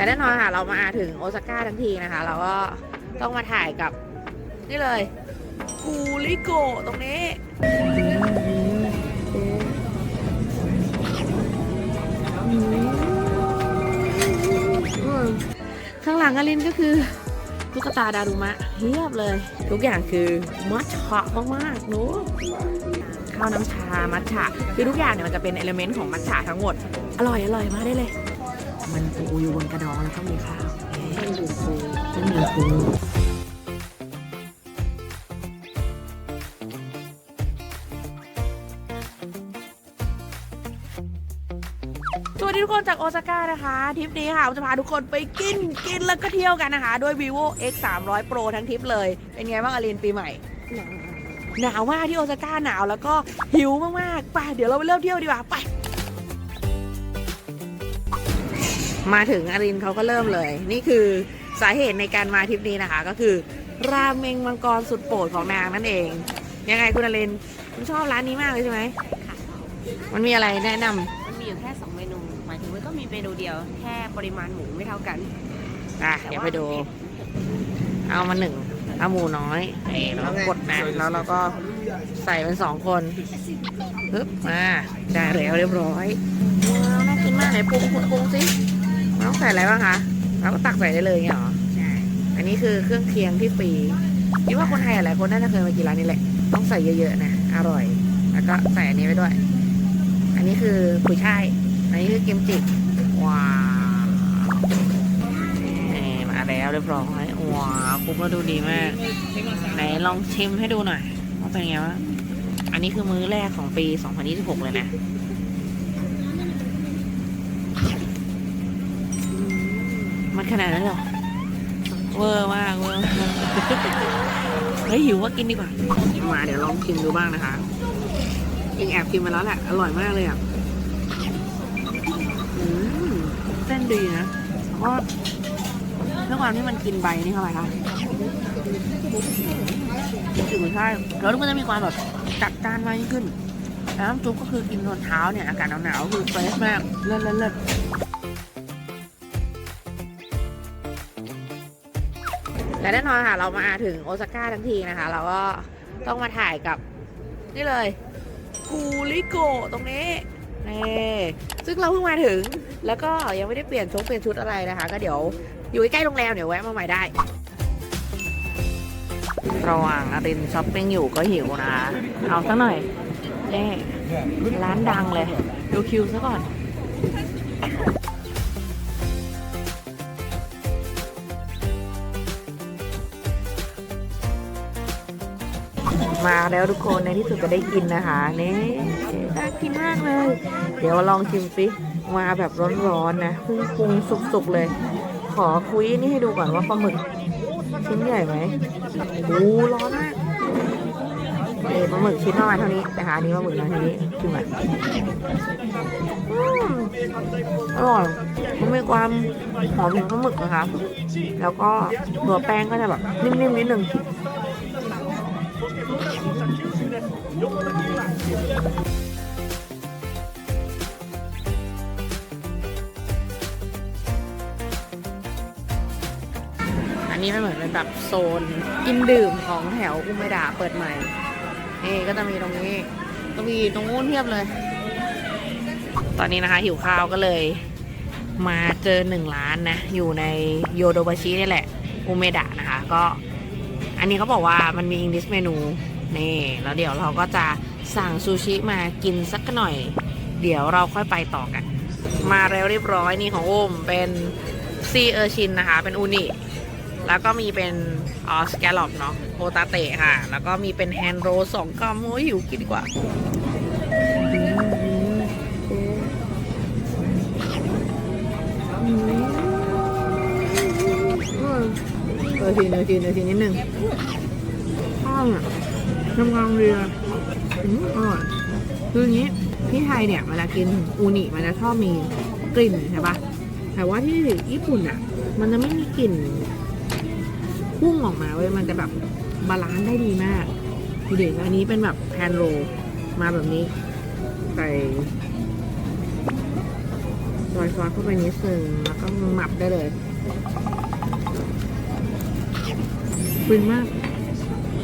และแน่นอนค่ะ เรามาถึงโอซาก้าทั้งทีนะคะ เราก็ต้องมาถ่ายกับ นี่เลยกูริโกตรงนี้ ข้างหลังอลินก็คือตุ๊กตาดารุมะเทียบเลย ทุกอย่างคือมัทฉะมากๆหนูข้าวน้ำชามัทฉะคือทุกอย่างเนี่ยมันจะเป็นเอลเมนต์ของมัทฉะทั้งหมด อร่อยอร่อยมากได้เลย มันปูอยู่บนกระดองแล้วก็มีข้าวเส้นดูปูเส้นดูปูสวัสดีทุกคนจากโอซาก้านะคะทริปนี้ค่ะจะพาทุกคนไปกินกินแล้วก็เที่ยวกันนะคะ ด้วย vivo x 3 0 0 pro ทั้งทริปเลย เป็นไงบ้างอลินปีใหม่ หนาวมากที่โอซาก้าหนาวแล้วก็หิวมากๆไปเดี๋ยวเราไปเริ่มเที่ยวดีกว่าไป มาถึงอรินเขาก็เริ่มเลย นี่คือสาเหตุในการมาทริปนี้นะคะ ก็คือ ราเมงมังกรสุดโปรดของนางนั่นเอง ยังไงคุณอรินคุณชอบร้านนี้มากเลยใช่ไหมค่ะมันมีอะไรแนะนำมันมีอยู่แค่ 2 เมนู หมายถึงว่าก็มีเมนูเดียว แค่ปริมาณหมูไม่เท่ากันอะเดี๋ยวไปดู เอามาหนึ่งเอาหมูน้อยนี่แล้วก็กดนะแล้วเราก็ใส่เป็นสองคนปึ๊บมาได้แล้วเรียบร้อยว้าวน่ากินมากไหนปรุงคุณปรุงสิ มันต้องใส่อะไรบ้างคะแล้วก็ตักใส่ได้เลยอย่างเงี้ยเหรอใช่อันนี้คือเครื่องเคียงที่ฟรีคิดว่าคนไทยหลายคนน่าจะเคยมากินร้านนี้แหละ ต้องใส่เยอะๆนะอร่อย แล้วก็ใส่อันนี้ไปด้วย อันนี้คือกุยช่ายอันนี้คือกิมจิว้าวนี่มาแล้วเรียบร้อยว้าวคุกแล้วดูดีมากไหนลองชิมให้ดูหน่อยว่าเป็นไงวะอันนี้คือมื้อแรกของปี 2026 เลยนะ มันขนาดนั้นเหรอ เวอร์มากเวอร์มากเฮ้ยหิวว่ากินดีกว่า มาเดี๋ยวลองชิมดูบ้างนะคะยิงแอบกินมาแล้วแหละ อร่อยมากเลยอะอืมเส้นดีนะแล้วก็ด้วยความที่มันกินใบนี่เข้าไปคะถึงใช่แล้วมันจะมีความแบบจัดจ้านมากยิ่งขึ้นแล้วน้ำซุปก็คือกินตอนเช้าเนี่ย อากาศหนาวๆคือเฟรชมาก เลิศเลิศเลิศ และแน่นอนค่ะ เรามาถึงโอซาก้าทั้งทีนะคะ เราก็ต้องมาถ่ายกับ นี่เลยกูริโกตรงนี้นี่ซึ่งเราเพิ่งมาถึง แล้วก็ยังไม่ได้เปลี่ยนชุดเปลี่ยนชุดอะไรนะคะ ก็เดี๋ยวอยู่ใกล้โรงแรมเดี๋ยวแวะมาใหม่ได้ ระหว่างอรินช้อปปิ้งอยู่ก็หิวนะเอาสักหน่อยนี่ร้านดังเลย ดูคิวซะก่อน มาแล้วทุกคนในที่สุดก็ได้กินนะคะนี่น่ากินมากเลย เดี๋ยวลองชิมสิมาแบบร้อนๆนะเพิ่งปรุงสุกๆเลย ขอคุยนี่ให้ดูก่อนว่าปลาหมึกชิ้นใหญ่ไหมโอ้ร้อนมากเอ้ปลาหมึกชิ้นประมาณเท่านี้นะคะอันนี้ปลาหมึกน้อยเท่านี้ชิมอะอืมอร่อยมันมีความหอมของปลาหมึกนะคะ แล้วก็ตัวแป้งก็จะแบบนิ่มๆนิดนึง อันนี้มันเหมือนเป็นแบบโซนกินดื่มของแถวอุมเมดาเปิดใหม่นี่ก็จะมีตรงนี้ก็มีตรงนู้นเทียบเลย ตอนนี้นะคะ หิวข้าวก็เลย มาเจอหนึ่งร้านนะ อยู่ในโยโดบาชินี่แหละ อุเมดะนะคะ ก็ อันนี้เขาบอกว่ามันมี English เมนู นี่แล้วเดี๋ยวเราก็จะสั่งซูชิมากินสักหน่อย เดี๋ยวเราค่อยไปต่อกัน มาแล้วเรียบร้อยนี่ของโอมเป็นซีเออร์ชินนะคะ เป็นอูนิแล้วก็มีเป็นออสแกลลอปเนาะโฮตาเตะค่ะ แล้วก็มีเป็นแฮนด์โรลสองกรัมโอ้ยหิวกินดีกว่าเออทีเนอทีเนอทีนิดนึงข้าวเนี่ยทำงเรืออืมอร่อยคืออย่างนี้ที่ไทยเนี่ยเวลากินอูนิมันจะชอบมีกลิ่นใช่ปะแต่ว่าที่ญี่ปุ่นอะ มันจะไม่มีกลิ่นพุ่งออกมาเว้ยมันจะแบบบาลานซ์ได้ดีมากดูดิอันนี้เป็นแบบแพนโรมาแบบนี้ใส่ซอยซอสเข้าไปนิดนึงแล้วก็หมับได้เลยฟินมาก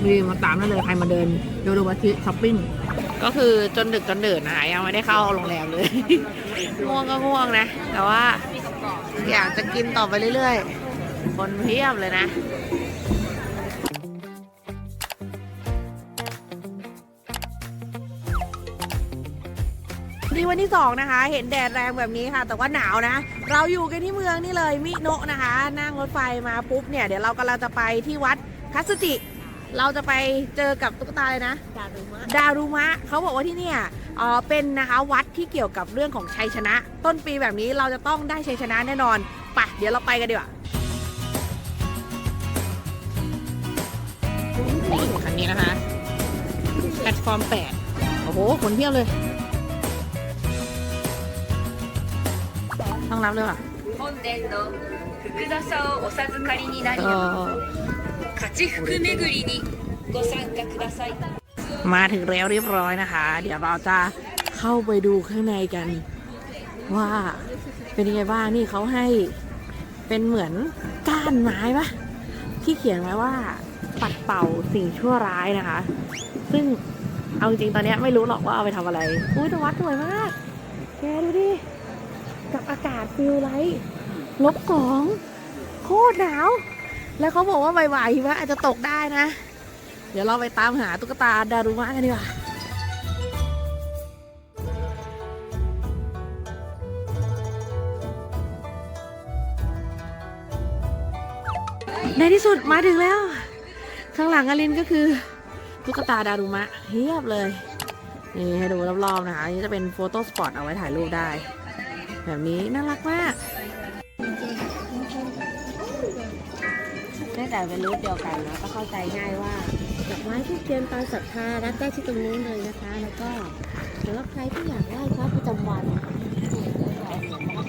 ดีมาตามได้เลยใครมาเดินโยโดบาชิช้อปปิ้งก็คือจนดึกจนเดินนะคะยังไม่ได้เข้าโรงแรมเลย ง่วงก็ง่วงนะ แต่ว่าอยากจะกินต่อไปเรื่อยๆ คนเพียบเลยนะนี่วันที่สองนะคะ เห็นแดดแรงแบบนี้ค่ะ แต่ว่าหนาวนะ เราอยู่กันที่เมืองนี่เลยมิโนะนะคะ นั่งรถไฟมาปุ๊บเนี่ย เดี๋ยวเรากำลังจะไปที่วัดคัสึจิ เราจะไปเจอกับตุ๊กตาเลยนะ ดารุมะ ดารุมะเขาบอกว่าที่เนี่ยเอ่อเป็นนะคะวัดที่เกี่ยวกับเรื่องของชัยชนะ ต้นปีแบบนี้เราจะต้องได้ชัยชนะแน่นอนไปเดี๋ยวเราไปกันดีกว่านี่คันนี้นะคะแพลตฟอร์ม8โอ้โหคนเที่ยวเลย ต้องรับเลยว่ะ 本殿の福笹をお授かりにな เอ り อ 勝ち福巡りにご参加ください มาถึงแล้วเรียบร้อยนะคะ เดี๋ยวเราจะเข้าไปดูข้างในกัน ว่าเป็นยังไงบ้างนี่เขาให้เป็นเหมือนก้านไม้ปะที่เขียนไว้ว่า ปัดเป่าสิ่งชั่วร้ายนะคะ ซึ่งเอาจริงๆตอนเนี้ยไม่รู้หรอกว่าเอาไปทำอะไรอุ้ยแต่วัดสวยมากแกดูดิ กับอากาศฟิลไลท์ลบสองโคตรหนาว แล้วเขาบอกว่าบ่ายๆหิมะอาจจะตกได้นะ เดี๋ยวเราไปตามหาตุ๊กตาดารุมะกันดีกว่าในที่สุดมาถึงแล้ว ข้างหลังอลินก็คือตุ๊กตาดารุมะเทียบเลย นี่ให้ดูรอบๆนะคะนนี่จะเป็นโฟโต้สปอตเอาไว้ถ่ายรูปได้ แบบนี้น่ารักมาก เนื่องแต่เป็นรูทเดียวกันนะก็เข้าใจง่ายว่าดอกไม้ที่เทียมตามศรัทธารับได้ที่ตรงนู้นเลยนะคะ แล้วก็สำหรับใครที่อยากได้พระประจำวัน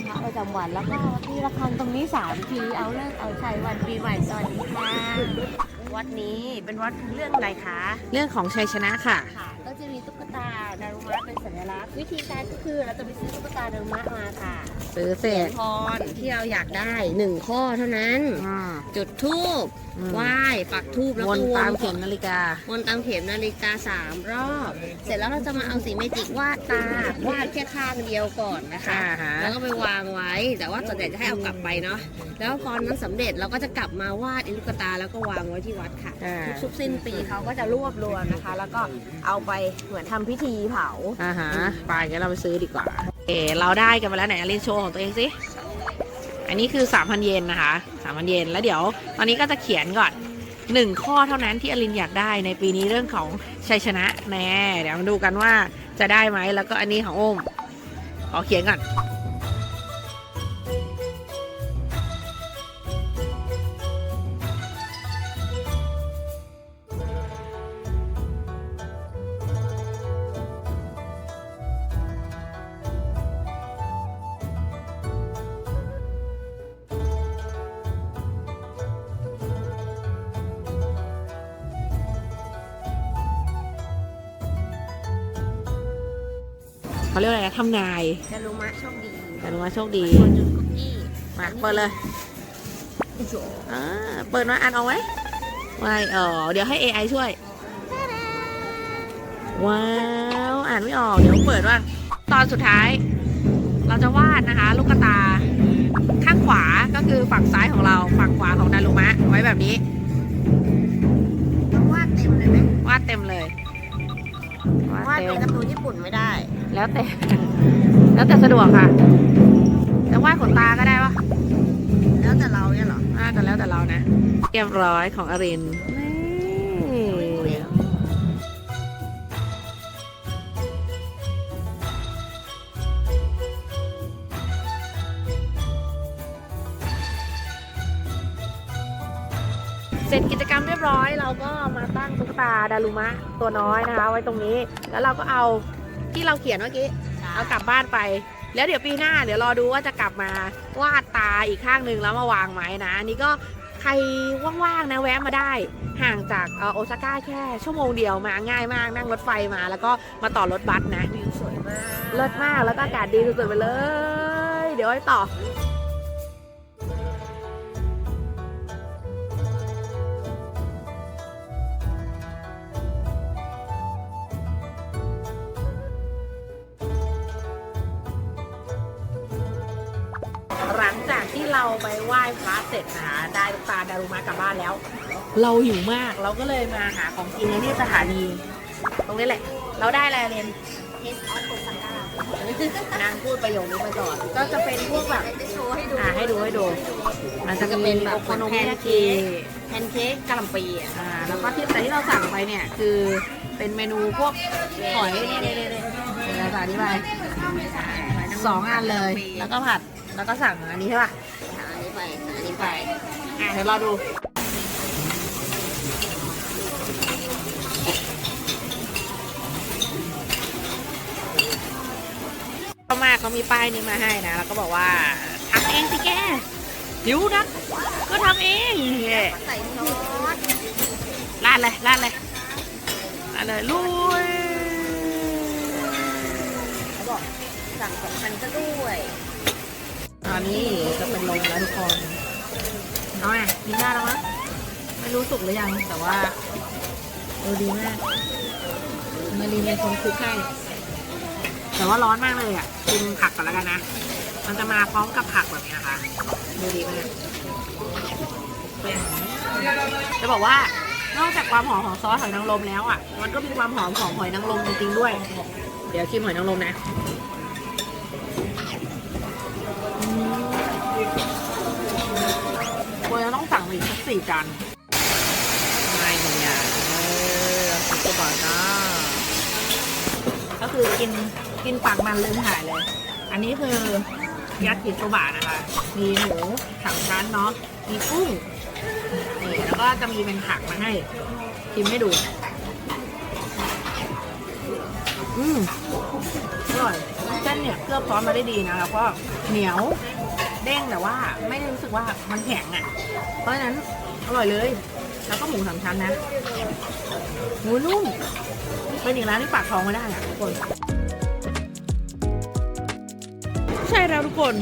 พระประจำวันแล้วก็ที่ละครังตรงนี้สามทีเอาเลิกเอาชัยวันปีใหม่สวัสดีค่ะ วัดนี้เป็นวัดเรื่องอะไรคะเรื่องของชัยชนะค่ะ ค่ะ ก็จะมีตุ๊กตาดารุมะเป็นสัญลักษณ์วิธีการก็คือเราจะไปซื้อตุ๊กตาดารุมะมาค่ะซื้อเสร็จพรที่เราอยากได้หนึ่งข้อเท่านั้นอืมจุดทูบอืม ไหว้ปักทูบแล้ววก็นวตามนเข็มนาฬิกา วนตามเข็มนาฬิกาสามรอบ เสร็จแล้วเราจะมาเอาสีเมจิกวาดตาวาดแค่ข้างเดียวก่อนนะคะ อ่าฮะ แล้วก็ไปวางไว้ แต่ว่าส่วนใหญ่จะให้เอากลับไปเนาะแล้วพอนั้นสำเร็จเราก็จะกลับมาวาดอิลูกตาแล้วก็วางไว้ที่วัดค่ะ อ่าทุกๆสิ้นปีเขาก็จะรวบรวมนะคะ แล้วก็เอาไปเหมือนทำพิธีเผา อ่าฮะไปงั้นเราไปซื้อดีกว่าเออเราได้กันไปแล้วไหนอลินโชว์ของตัวเองสิ อันนี้คือ 3,000 เยนนะคะ3,000 เยนแล้วเดี๋ยว ตอนนี้ก็จะเขียนก่อนหนึ่งข้อเท่านั้นที่อลินอยากได้ในปีนี้เรื่องของชัยชนะแน่เดี๋ยวมาดูกันว่าจะได้ไหมแล้วก็อันนี้ของโอมขอเขียนก่อน ทำนายดารุมะโชคดีแต่รู้ว่าโชคดีคนจุดคุกกี้มาเปิดเลยอ่าเปิดมาอ่านออกไหมไม่เออเดี๋ยวให้ AI ช่วย ว้าว อ่านไม่ออก เดี๋ยวเปิดว่าตอนสุดท้าย เราจะวาดนะคะ ลูกตา ข้างขวาก็คือฝั่งซ้ายของเรา ฝั่งขวาของดารุมะ ไว้แบบนี้ต้องวาดเต็มเลยไหมวาดเต็มเลย วาดวาดเต็เป็นมการ์ตูนญี่ปุ่นไม่ได้แล้วแต่ แล้วแต่สะดวกค่ะ จะวาดขนตาก็ได้ปะแล้วแต่เราเนี่ยเหรอ อ่าแต่แล้วแต่เรานะเรียบร้อยของอรินนี่ เสร็จกิจกรรมเรียบร้อย เราก็มาตั้งตุ๊กตาดารุมะตัวน้อยนะคะ ไว้ตรงนี้ แล้วเราก็เอาที่เราเขียนเมื่อกี้เอากลับบ้านไป แล้วเดี๋ยวปีหน้าเดี๋ยวรอดูว่าจะกลับมาวาดตาอีกข้างหนึ่งแล้วมาวางไหมนะอันนี้ก็ใครว่างๆนะแวะมาได้ ห่างจากเอ่อโอซาก้าแค่ชั่วโมงเดียวมาง่ายมากนั่งรถไฟมา แล้วก็มาต่อรถบัสนะวิวสวยมากเลิศมากแล้วก็อากาศดีสุดๆไปเลย เดี๋ยวไว้ต่อ พระเสร็จนะคะได้ลูกตาดารุมะกลับบ้านแล้ว เราหิวมากเราก็เลยมาหาของกินกันที่สถานี ตรงนี้แหละ เราได้อะไรเรนเทสออสโอซาก้านางพูดประโยคนี้มาก่อนก็จะเป็นพวกแบบจะโชว์ให้ดูอ่าให้ดูให้ดูมันจะจะเป็เป็นนแบบโอโคโนมิแพนยาเค้กิกแพนเค้กกะหล่ำปีอะอ่าแล้วก็ที่แต่ที่เราสั่งไปเนี่ยคือเป็นเมนูพวกหอยเนี่ยเนี่ยเนี่ยเนี่ยเดี๋ยวเราจะอธิบายสองอันเลย แล้วก็ผัดแล้วก็สั่งอันนี้ใช่ป่ะ อันนี้ไปอันนี้ไป อะเดี๋ยวรอดูเข้ามาเขามีป้ายนี้มาให้นะ แล้วก็บอกว่าทำเองสิแกหิวนักก็ทำเองเย่ใส่ซอสลาดเลยลาดเลยลาดเลยลุยเขาบอกสั่งสองพันก็ด้วย ตอนนี้จะเป็นลมแล้วทุกคน เอาไงกินได้แล้วมั้ยไม่รู้สุกหรือยัง แต่ว่าเออดีมาก มารีเป็นคนคุกให้แต่ว่าร้อนมากเลยอะกินผักก่อนแล้วกันนะ มันจะมาพร้อมกับผักแบบนี้นะคะดูดีมากจะบอกว่านอกจากความหอมของซอสหอยนางรมแล้วอะ มันก็มีความหอมของหอยนางรมจริงๆด้วย เดี๋ยวชิมหอยนางรมนะ ควรจะต้องสั่งอีกสักสี่จานไม่เนี่ยเออสิบกว่าบาทนะก็คือกินกินปากมันลืมถ่ายเลย อันนี้คือยัดกิโซบะนะคะ มีหมูสามชั้นเนาะ มีกุ้งนี่แล้วก็จะมีเป็นผักมาให้ชิมให้ดู อืมอร่อยเส้นเนี่ยเคลือบซอสมาได้ดีนะ แล้วก็เหนียว เด้งแต่ว่าไม่ได้รู้สึกว่ามันแข็งอะ เพราะฉะนั้นอร่อยเลย แล้วก็หมูสามชั้นนะหมูนุ่มเป็นอีกร้านที่ปากท้องไม่ได้อะทุกคน ใช่แล้วทุกคน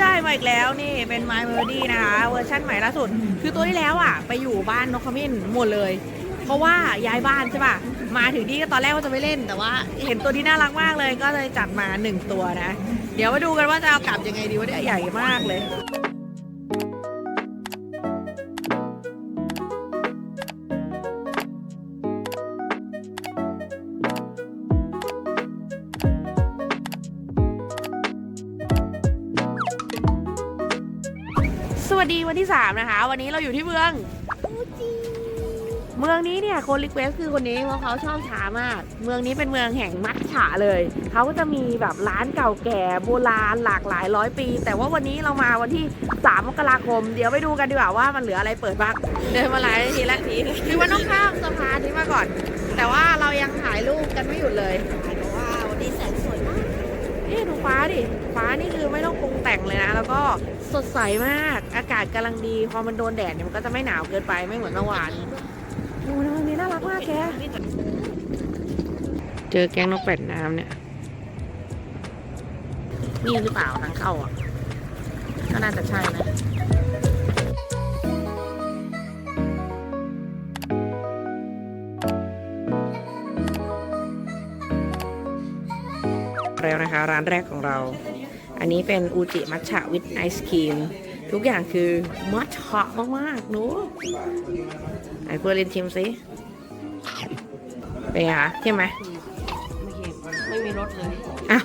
ได้มาอีกแล้วนี่เป็น My Melody นะคะเวอร์ชั่นใหม่ล่าสุด คือตัวที่แล้วอะ ไปอยู่บ้านนกขมิ้นหมดเลย เพราะว่าย้ายบ้านใช่ป่ะ มาถึงที่ก็ตอนแรกว่าจะไม่เล่น แต่ว่าเห็นตัวที่น่ารักมากเลยก็เลยจัดมาหนึ่งตัวนะ เดี๋ยวมาดูกันว่าจะเอากลับยังไงดีว่าเนี่ยใหญ่มากเลยสวัสดีวันที่ 3 นะคะ วันนี้เราอยู่ที่เมือง เมืองนี้เนี่ยคนรีเควสคือคนนี้เพราะเขาชอบชามาก เมืองนี้เป็นเมืองแห่งมัทฉะเลย เขาก็จะมีแบบร้านเก่าแก่โบราณหลากหลายร้อยปี แต่ว่าวันนี้เรามาวันที่ 3 มกราคม เดี๋ยวไปดูกันดีกว่าว่ามันเหลืออะไรเปิดบ้าง เดินมาหลายทีละทีคือว่าต้องข้ามสะพานนี้มาก่อน แต่ว่าเรายังถ่ายรูปกันไม่หยุดเลยว้าววันนี้แสงสวยมาก นี่ดูฟ้าดิ ฟ้านี่คือไม่ต้องปรุงแต่งเลยนะ แล้วก็สดใสมาก อากาศกำลังดี พอมันโดนแดดเนี่ยมันก็จะไม่หนาวเกินไปไม่เหมือนเมื่อวาน ดูนะวันนี้น่ารักมากแก เจอแก๊งนกเป็ดน้ำเนี่ย นี่หรือเปล่าทางเข้าอะ ก็น่าจะใช่นะ แล้วนะคะ ร้านแรกของเรา อันนี้เป็นอูจิมัทฉะวิ h ไอศครีม ทุกอย่างคือมัทฉะมากๆหนูไอ้เพื่อเรียนชิมสิเป็นไงคะใช่ไหมไม่เห็นไม่มีรถเลยอ้าว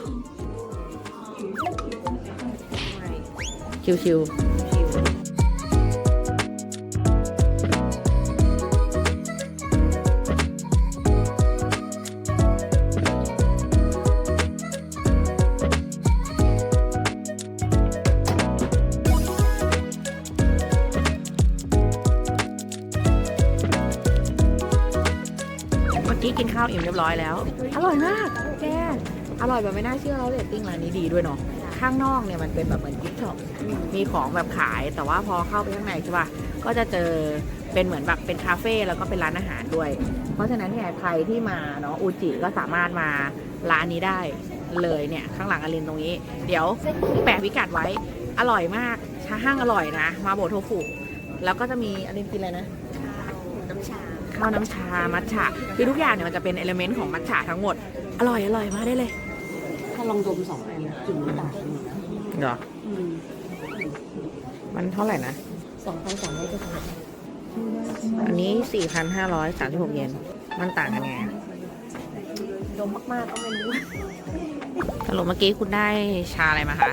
ชิวๆ ร้อยแล้ว อร่อยมากแกอร่อยแบบไม่น่าเชื่อแล้วเรตติ้งร้านนี้ดีด้วยเนาะข้างนอกเนี่ยมันเป็นแบบเหมือนกิฟต์ช็อปมีของแบบขาย แต่ว่าพอเข้าไปข้างในใช่ป่ะก็จะเจอเป็นเหมือนแบบเป็นคาเฟ่แล้วก็เป็นร้านอาหารด้วย เพราะฉะนั้นเนี่ยใครที่มาเนาะอูจิก็สามารถมาร้านนี้ได้เลยเนี่ยข้างหลังอลินตรงนี้ เดี๋ยวแปะพิกัดไว้อร่อยมากชาห้างอร่อยนะ มาโบโทฟุแล้วก็จะมีอลินกินอะไรนะ น้ำชาข้าวน้ำชา มัทฉะ คือทุกอย่างเนี่ยมันจะเป็นเอลเมนต์ของมัทฉะทั้งหมด อร่อย อร่อยมากได้เลยถ้าลองดมสองอันกลิ่นมันต่างกันเหรอ อืมมันเท่าไหร่นะ สองพันสามร้อยเจ็ดสิบอันนี้ 4,536 เยน มันต่างกันไงอะดมมากๆก็ไม่รู้สรุปเมื่อกี้คุณได้ชาอะไรมาคะ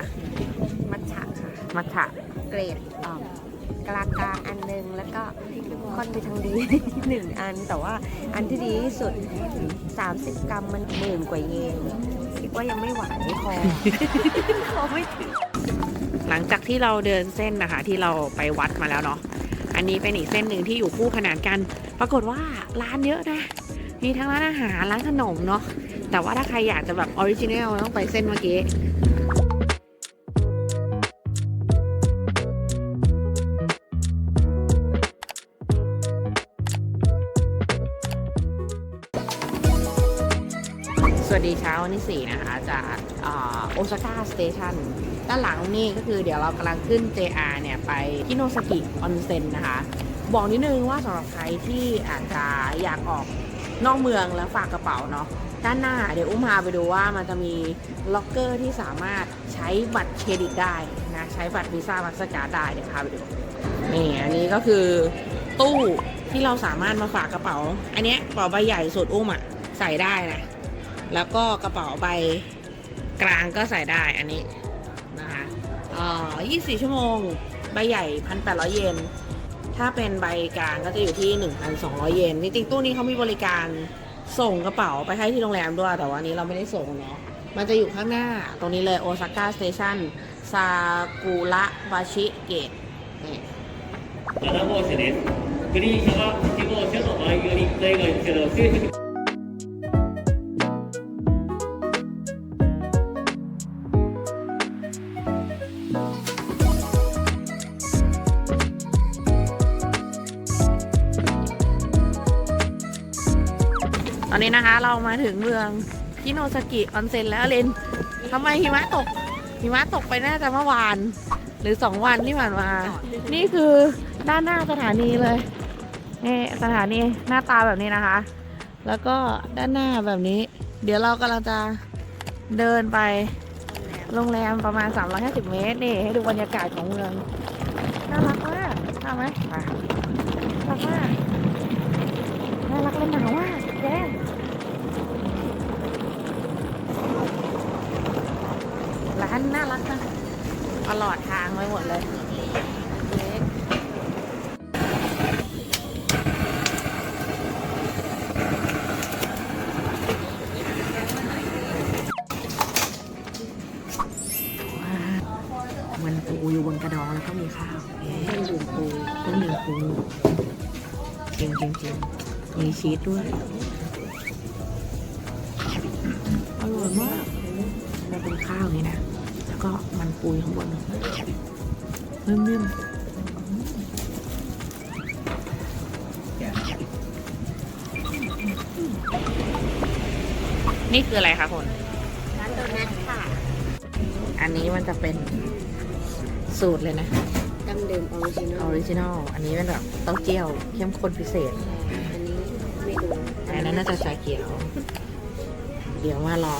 มัทฉะค่ะ มัทฉะ เกรดอ่อมกลางกลางๆอันหนึงแล้วก็ ค่อนไปทางดี หนึ่งอันแต่ว่าอันที่ดีที่สุด 30 กรัมมันหมื่นกว่าเยนคิดว่ายังไม่ไหวพอพอไม่ถึง หลังจากที่เราเดินเส้นนะคะ ที่เราไปวัดมาแล้วเนาะอันนี้เป็นอีกเส้นหนึ่งที่อยู่คู่ขนานกัน ปรากฏว่าร้านเยอะนะ มีทั้งร้านอาหารร้านขนมเนาะแต่ว่าถ้าใครอยากจะแบบออริจินัลต้องไปเส้นเมื่อกี้ วัสดีเช้าวันที่4นะคะจากโอซาก้าสเตชันด้านหลังนี่ก็คือเดี๋ยวเรากำลังขึ้น JR เนี่ย ไปคิโนซากิออนเซ็นนะคะ บอกนิดนึงว่าสำหรับใครที่อาจจะอยากออกนอกเมืองแล้วฝากกระเป๋าเนาะด้านหน้าเดี๋ยวอุ้มพาไปดูว่ามันจะมีล็อกเกอร์ที่สามารถใช้บัตรเครดิตได้นะใช้บัตรวีซ่ามาสการ์ได้เดี๋ยวพาไปดูนี่อันนี้ก็คือตู้ที่เราสามารถมาฝากกระเป๋า อันนี้กระเป๋าใบใหญ่สุดอุ้มอะใส่ได้นะ แล้วก็กระเป๋าใบกลางก็ใส่ได้อันนี้นะคะเอ่อ24 ชั่วโมง ใบใหญ่ 1,800 เยน ถ้าเป็นใบกลางก็จะอยู่ที่ 1,200 เยน จริงๆตู้นี้เขามีบริการส่งกระเป๋าไปให้ที่โรงแรมด้วย แต่ว่านี้เราไม่ได้ส่งเนาะ มันจะอยู่ข้างหน้าตรงนี้เลยโอซาก้าสเตชันซากุระบาชิเกต 7号車です。グリーン車は1号車の前寄り大概ですけど、 นะคะ เรามาถึงเมืองคิโนซากิออนเซ็นแล้วเลนทำไมหิมะตกหิมะตกไปน่าจะเมื่อวาน หรือสองวันที่ผ่านมา นี่คือด้านหน้าสถานีเลยนี่สถานีหน้าตาแบบนี้นะคะ แล้วก็ด้านหน้าแบบนี้ เดี๋ยวเรากำลังจะเดินไปโรงแรมประมาณ 350 เมตร นี่ ให้ดูบรรยากาศของเมือง น่ารักมากน่าไหมน่ารักมากน่ารักและหนาวมากแจ้ ร้านน่ารักนะตลอดทางไปหมดเลยเล็กว้าวมันปูอยู่บนกระดองแล้วก็มีข้าวเครื่องดื่มปูเครื่องดื่มปูจริงจริงจริงมีชีสด้วย นี่คืออะไรคะคุณร้านโดนัทค่ะ อันนี้มันจะเป็นสูตรเลยนะดั้งเดิมออริจินออลอริจินอลอันนี้เป็นแบบเต้าเจี้ยวเข้มข้นพิเศษ อันนี้ไม่รู้อันนั้นน่าจะชาเขียว เดี๋ยวมารอ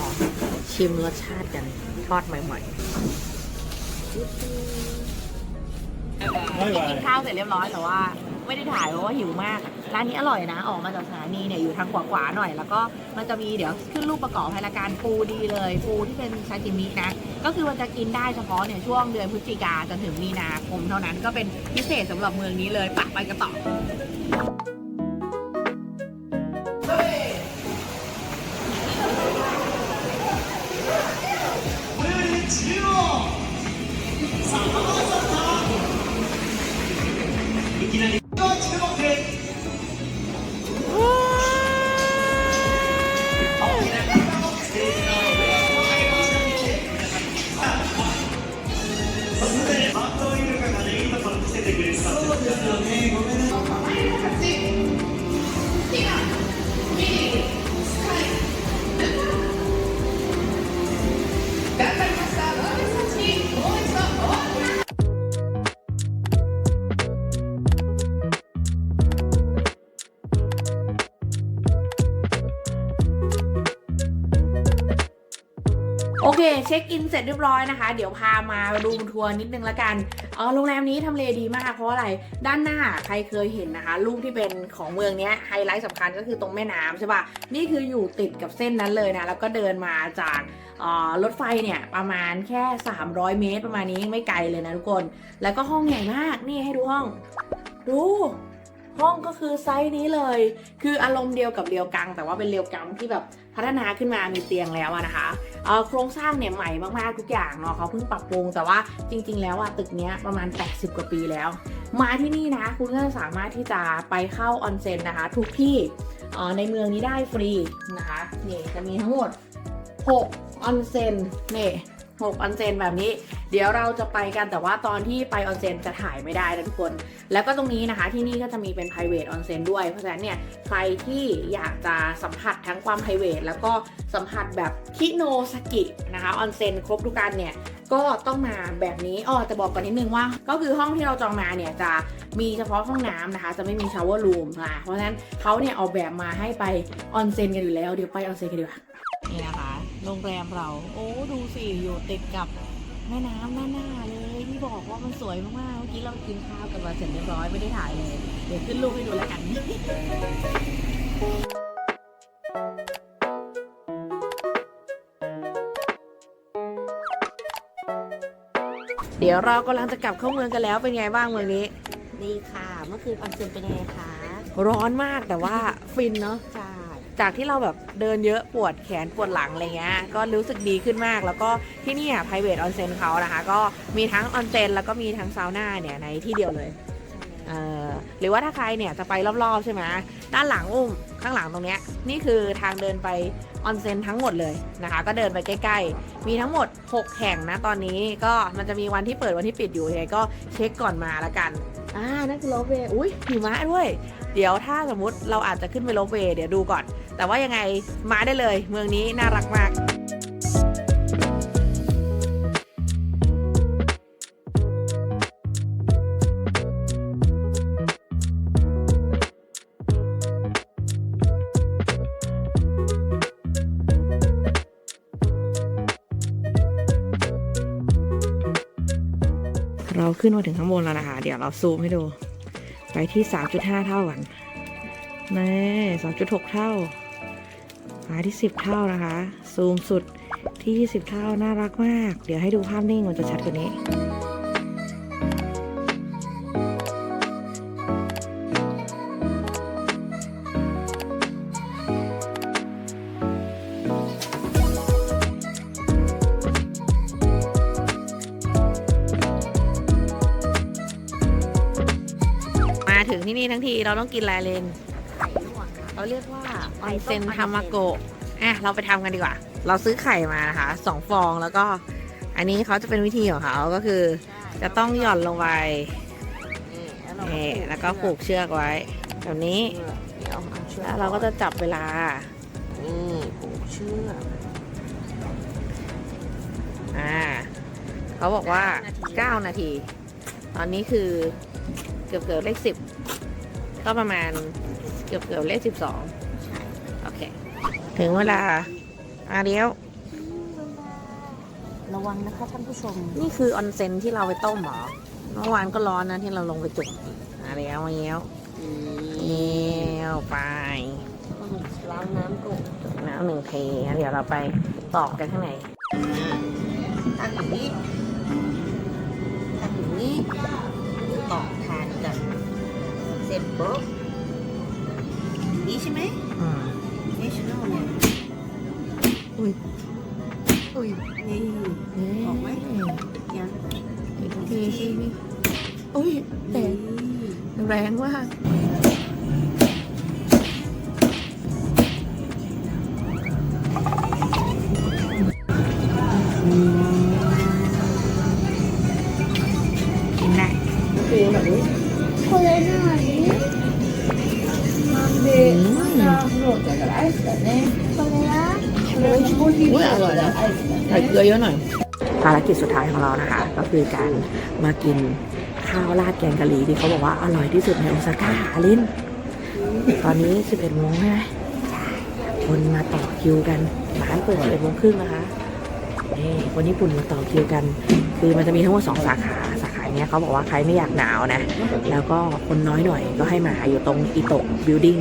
ชิมรสชาติกันทอดใหม่ๆกินข้าวเสร็จเรียบร้อยแต่ว่า ไม่ได้ถ่ายเพราะว่าหิวมาก ร้านนี้อร่อยนะ ออกมาจากสถานีเนี่ยอยู่ทางขวาๆหน่อย แล้วก็มันจะมีเดี๋ยวขึ้นรูปประกอบให้ละกันปูดีเลย ปูที่เป็นซาชิมินะ ก็คือมันจะกินได้เฉพาะเนี่ยช่วงเดือนพฤศจิกาจนถึงมีนาคมเท่านั้นก็เป็นพิเศษสำหรับเมืองนี้เลยปะไปกระต่อ เช็คอินเสร็จเรียบร้อยนะคะ เดี๋ยวพามาดูทัวร์นิดนึงละกันเออโรงแรมนี้ทำเลดีมากเพราะอะไรด้านหน้าใครเคยเห็นนะคะรูปที่เป็นของเมืองเนี้ยไฮไลท์สำคัญก็คือตรงแม่น้ำใช่ปะนี่คืออยู่ติดกับเส้นนั้นเลยนะแล้วก็เดินมาจากรถไฟเนี่ยประมาณแค่ 300 เมตรประมาณนี้ไม่ไกลเลยนะทุกคน แล้วก็ห้องใหญ่มากนี่ให้ดูห้อง ดู ห้องก็คือไซส์นี้เลย คืออารมณ์เดียวกับเรียวกัง แต่ว่าเป็นเรียวกังที่แบบพัฒนาขึ้นมามีเตียงแล้วนะคะโครงสร้างเนี่ยใหม่มากๆทุกอย่างเนาะเขาเพิ่งปรับปรุงแต่ว่าจริง ๆ แล้วอะตึกเนี้ยประมาณ 80 กว่าปีแล้ว มาที่นี่นะคุณก็สามารถที่จะไปเข้าออนเซ็นนะคะ ทุกที่ในเมืองนี้ได้ฟรีนะคะนี่จะมีทั้งหมด 6 ออนเซ็นนี่ 6ออนเซนแบบนี้ เดี๋ยวเราจะไปกันแต่ว่าตอนที่ไปออนเซนจะถ่ายไม่ได้นะทุกคน แล้วก็ตรงนี้นะคะที่นี่ก็จะมีเป็น private onsen ด้วย เพราะฉะนั้นเนี่ยใครที่อยากจะสัมผัสทั้งความ private แล้วก็สัมผัสแบบคิโนสกินะคะออนเซนครบทุกการเนี่ยก็ต้องมาแบบนี้อ๋อแต่บอกก่อนนิดนึงว่า ก็คือห้องที่เราจองมาเนี่ยจะมีเฉพาะห้องน้ำนะคะ จะไม่มีชาวเวอร์รูมค่ะเพราะฉะนั้นเขาเนี่ยออกแบบมาให้ไปออนเซนกันอยู่แล้วเดี๋ยวไปออนเซนกันดีกว่านี่นะคะ โรงแรมเรา โอ้ดูสิอยู่ติดกับแม่น้ำหน้าๆเลยที่บอกว่ามันสวยมากๆเมื่อกี้เรากินข้าวกันมาเสร็จเรียบร้อยไม่ได้ถ่ายเลยเดี๋ยวขึ้นรูปให้ดูแล้วกันเดี๋ยวเรากำลังจะกลับเข้าเมืองกันแล้วเป็นไงบ้างเมืองนี้ ดีค่ะ เมื่อคืนออนเซ็นเป็นยังไงคะ ร้อนมากแต่ว่าฟินเนาะ ใช่ จากที่เราแบบเดินเยอะปวดแขนปวดหลังอะไรเงี้ยก็รู้สึกดีขึ้นมาก แล้วก็ที่นี่อะ private onsen เขานะคะ ก็มีทั้งออนเซนแล้วก็มีทั้งซาวน่าเนี่ยในที่เดียวเลยเหรือว่าถ้าใครเนี่ยจะไปรอบๆใช่ไหมด้านหลังอุ้มข้างหลังตรงเนี้ยนี่คือทางเดินไปออนเซ็นทั้งหมดเลยนะคะ ก็เดินไปใกล้ๆ มีทั้งหมด 6 แห่งนะตอนนี้ก็มันจะมีวันที่เปิดวันที่ปิดอยู่ยังไงก็เช็คก่อนมาละกันอ่านั่นคือโลเวย์อุ้ยหิมะด้วย เดี๋ยวถ้าสมมติเราอาจจะขึ้นไปโลเวย์เดี๋ยวดูก่อน แต่ว่ายังไงมาได้เลย เมืองนี้น่ารักมากเราขึ้นมาถึงข้างบนแล้วนะคะ เดี๋ยวเราซูมให้ดู ไปที่ 3.5 เท่ากันนี่2.6เท่า มาที่ 10 เท่านะคะ ซูมสุดที่ 20 เท่าน่ารักมาก เดี๋ยวให้ดูภาพนิ่งมันจะชัดกว่านี้มาถึงที่นี่ทั้งทีเราต้องกินอะไรเลน เราเรียกว่าอไข่อนต้มเซ็นออนเซ็นทามาโกะอะเราไปทำกันดีกว่า เราซื้อไข่มานะคะสองฟองแล้วก็ อันนี้เขาจะเป็นวิธีของเขาก็คือ จะต้องหย่อนลงไปนี่นี่แล้วก็ผูกเชือกไว้แบบนี้เดี๋ยวเอาเชือกแล้วเราก็จะจับเวลา นี่ผูกเชือกอ่าเขาบอกว่า 9 นาที ตอนนี้คือเกือบเกือบๆเลข10ก็ประมาณ เกือบเกือบๆเลข12โอเค ถึงเวลาอาเดียว ระวังนะคะท่านผู้ชม นี่คือออนเซ็นที่เราไปต้มเหรอเมื่อวานก็ร้อนนะที่เราลงไปจุ่มอาเดียวมาเย้ยวเย้ยวไปล้างน้ำก่อนน้ำหนึ่งเทงั้นเดี๋ยวเราไปตอกกันข้างในตักอย่างนี้ตักอย่างนี้ตอกทานกัน เสร็จปุ๊บ นี่ใช่ไหมอืมนี่ชโน่เนี่ยอุ้ยอุ้ยนี่ออกไหมยังอีกที สิอุ้ยแต่แรงมากกินได้คือแบบนี้อืมอุ้ยอร่อยนะใส่เกลือเยอะหน่อย ภารกิจสุดท้ายของเรานะคะ ก็คือการมากินข้าวราดแกงกะหรี่ที่เขาบอกว่าอร่อยที่สุดในโอซาก้าอลินตอนนี้ 11โมงใช่ไหมคนมาต่อคิวกันร้านเปิด11โมงครึ่งนะคะนี่คนญี่ปุ่นมาต่อคิวกัน คือมันจะมีทั้งหมดสองสาขาสาขาเนี้ยเขาบอกว่าใครไม่อยากหนาวนะ แล้วก็คนน้อยหน่อยก็ให้มาอยู่ตรงอิโตะบิลดิ้ง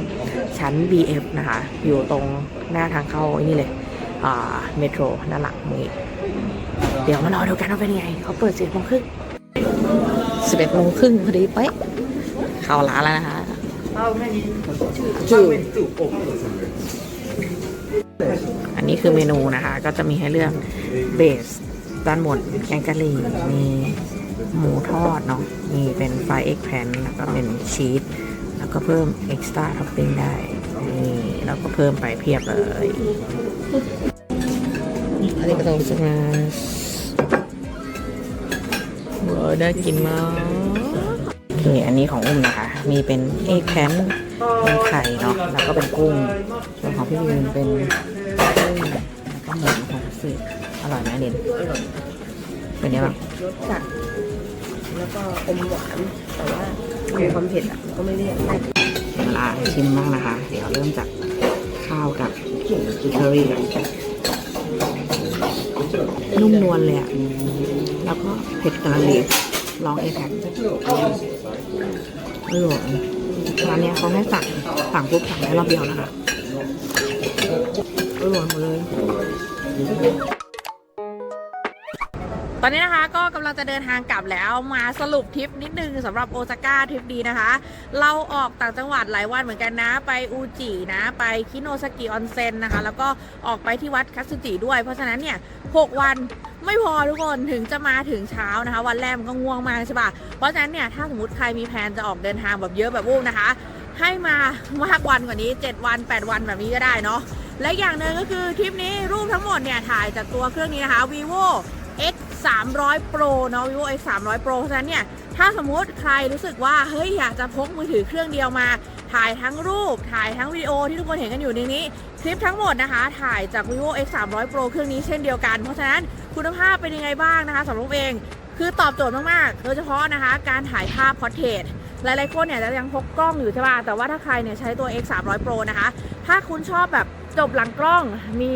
ชั้น BF นะคะ อยู่ตรงหน้าทางเข้าไอ้นี่เลยอ่าเมโทรด้านหลังนี้เดี๋ยวมารอดูกันว่าเป็นยังไง เขาเปิดสิบโมงครึ่งสิบเอ็ดโมงครึ่งพอดีเป๊ะเข้าร้านแล้วนะคะจืดอันนี้คือเมนูนะคะ ก็จะมีให้เลือกเบสด้านบนแกงกะหรี่มีหมูทอดเนาะมีเป็นไฟเอ็กแพนแล้วก็เป็นชีส แล้วก็เพิ่มเอ็กซ์ตร้าท็อปปิ้งได้นี่แล้วก็เพิ่มไปเพียบเลยอันนี้ก็ต้องสมาว้าวน่ากินมากนี่อันนี้ของอุ้มนะคะ มีเป็นเอ็กแพนเป็นไข่เนาะแล้วก็เป็นกุ้งส่วนของพี่วินเป็นกุ้งแล้วก็หมูของสิอร่อยไหมเด่นเป็นยังไงบ้างรสจัดแล้วก็อมหวานแต่ว่า มีความเผ็ดอะก็ไม่เลี่ยนเวลาชิมบ้างนะคะ เดี๋ยวเริ่มจากข้าวกับเคอรี่กันนุ่มนวลเลยอะแล้วก็เผ็ดกำลังดีลองเอแพ็คอร่อยร้านนี้เขาให้สั่งสั่งปุ๊บสั่งได้รอบเดียวนะคะอร่อยหมดเลย อนนี้นะคะก็กำลังจะเดินทางกลับแล้วมาสรุปทริปนิดนึงสำหรับโอซาก้าทริปดีนะคะ เราออกต่างจังหวัดหลายวันเหมือนกันนะ ไปอูจินะ ไปคิโนซากิออนเซ็นนะคะ แล้วก็ออกไปที่วัดคัตสึจิด้วย เพราะฉะนั้นเนี่ย6วันไม่พอทุกคนถึงจะมาถึงเช้านะคะ วันแรกมันก็ง่วงมากใช่ปะเพราะฉะนั้นเนี่ยถ้าสมมติใครมีแผนจะออกเดินทางแบบเยอะแบบวูบนะคะ ให้มามากวันกว่านี้ 7 วัน 8 วันแบบนี้ก็ได้เนาะและอย่างหนึ่งก็คือทริปนี้รูปทั้งหมดเนี่ยถ่ายจากตัวเครื่องนี้นะคะ vivo X 300 Pro เนาะ vivo X 300 Pro เพราะฉะนั้นเนี่ย ถ้าสมมติใครรู้สึกว่า เฮ้ย อยากจะพกมือถือเครื่องเดียวมา ถ่ายทั้งรูป ถ่ายทั้งวิดีโอที่ทุกคนเห็นกันอยู่ในนี้ คลิปทั้งหมดนะคะ ถ่ายจาก vivo X 300 Pro เครื่องนี้เช่นเดียวกัน เพราะฉะนั้นคุณภาพเป็นยังไงบ้างนะคะสำหรับเอง คือตอบโจทย์มากๆ โดยเฉพาะนะคะ การถ่ายภาพพอร์เทรตหลายๆคนเนี่ยจะยังพกกล้องอยู่ใช่ป่ะ แต่ว่าถ้าใครเนี่ยใช้ตัว X 300 Pro นะคะ ถ้าคุณชอบแบบ จบหลังกล้องมี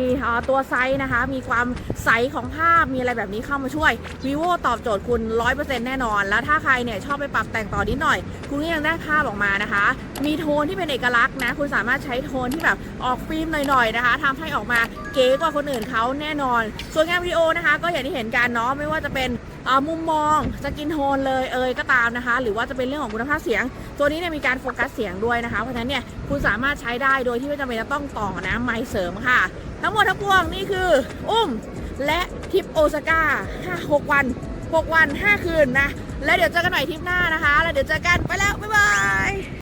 ตัวไซส์นะคะ มีความใสของภาพมีอะไรแบบนี้เข้ามาช่วย vivo ตอบโจทย์คุณ 100%แน่นอน แล้วถ้าใครเนี่ยชอบไปปรับแต่งต่อนิดหน่อย คุณก็ยังได้ภาพออกมานะคะ มีโทนที่เป็นเอกลักษณ์นะ คุณสามารถใช้โทนที่แบบออกฟิล์มหน่อยๆนะคะทำให้ออกมาเก๋กว่าคนอื่นเขาแน่นอน ส่วนงานวิดีโอนะคะ ก็อย่างที่เห็นกันเนาะไม่ว่าจะเป็นมุมมองสกินโทนเลยเอ่ยก็ตามนะคะ หรือว่าจะเป็นเรื่องของคุณภาพเสียง ตัวนี้เนี่ยมีการโฟกัสเสียงด้วยนะคะเพราะฉะนั้นเนี่ยคุณสามารถใช้ได้โดยที่ไม่จำเป็นจะต้องต่อนะไมค์เสริมค่ะ ทั้งหมดทั้งปวงนี่คือ อุ้มและทริปโอซาก้า5 6วัน 6 วัน 5 คืนนะ แล้วเดี๋ยวเจอกันใหม่ทริปหน้านะคะ แล้วเดี๋ยวเจอกันไปแล้ว บ๊ายบาย